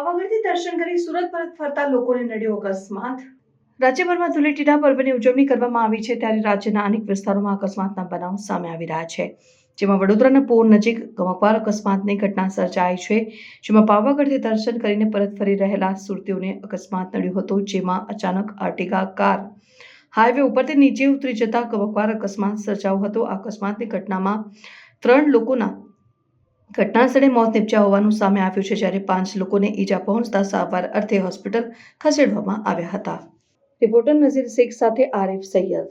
દર્શન કરી સુરત પરત ફરતા લોકોને નડ્યો અકસ્માત. રાજ્યભરમાં ધૂળેટીના પર્વની ઉજવણી કરવામાં આવી છે ત્યારે રાજ્યના અનેક વિસ્તારોમાં અકસ્માતના બનાવ સામે આવી રહ્યા છે. જેમાં વડોદરાના પોર નજીક ગમકવાર અકસ્માતની ઘટના સર્જાઈ છે. જેમાં પાવાગઢથી દર્શન કરીને પરત ફરી રહેલા સુરતીઓને અકસ્માત નડ્યો હતો, જેમાં અચાનક આર્ટિગા કાર હાઈવે ઉપરથી નીચે ઉતરી જતા ગમકવાર અકસ્માત સર્જાયો હતો. આ અકસ્માતની ઘટનામાં ત્રણ લોકોના ઘટના સ્થળે મોત નિપજ્યા હોવાનું સામે આવ્યું છે જ્યારે પાંચ લોકોને ઈજા પહોંચતા સારવાર અર્થે હોસ્પિટલ ખસેડવામાં આવ્યા હતા. રિપોર્ટર નઝીર શેખ સાથે આરિફ સૈયદ.